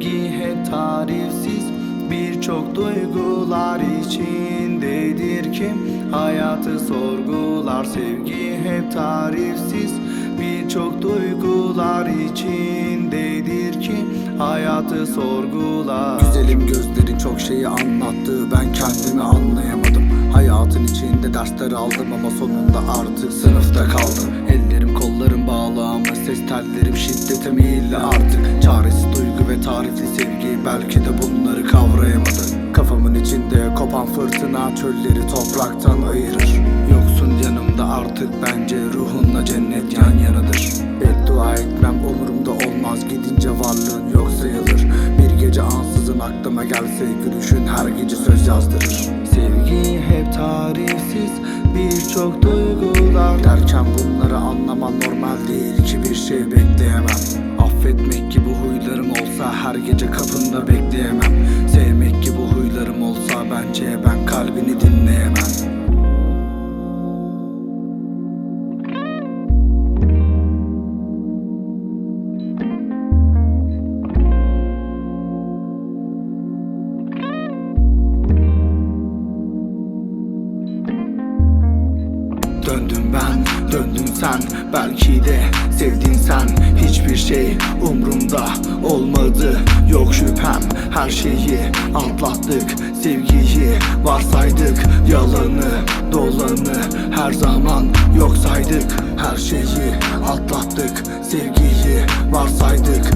Sevgi hep tarifsiz Birçok duygular içindedir ki Hayatı sorgular. Sevgi hep tarifsiz Birçok duygular içindedir ki Hayatı sorgular. Güzelim gözlerin çok şeyi anlattı Ben kendimi anlayamadım. Hayatın içinde dersler aldım ama sonunda artık sınıfta kaldım. Ellerim kollarım bağlı ama ses tellerim şiddete meyilli artık? Çaresiz belki de bunları kavrayamadım Kafamın içinde kopan fırtına çölleri topraktan ayırır. Yoksun yanımda artık bence ruhunla cennet yan yanadır. Beddua etmem umurumda olmaz gidince varlığın yok sayılır. Bir gece ansızın aklıma gelse gülüşün her gece söz yazdırır. Sevgi hep tarifsiz Birçok duygular. Derken bunları anlaman normal değil ki bir şey bekleyemem Döndüm ben, döndün sen. Belki de sevdin sen. Hiçbir şey umrumda olmadı. Yok şüphem her şeyi atlattık. Sevgiyi varsaydık. Yalanı dolanı her zaman yok saydık. Her şeyi atlattık. Sevgiyi varsaydık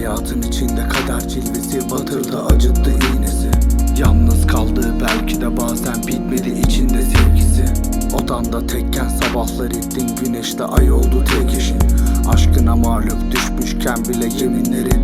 Hayatın içinde kader cilvesi batırdı acıttı iğnesi. Yalnız kaldı belki de bazen bitmedi içinde sevgisi. Odanda tekken sabahlar ettin güneşte ay oldu tek eşin Aşkına mağlup düşmüşken bile yeminler ettin söz verip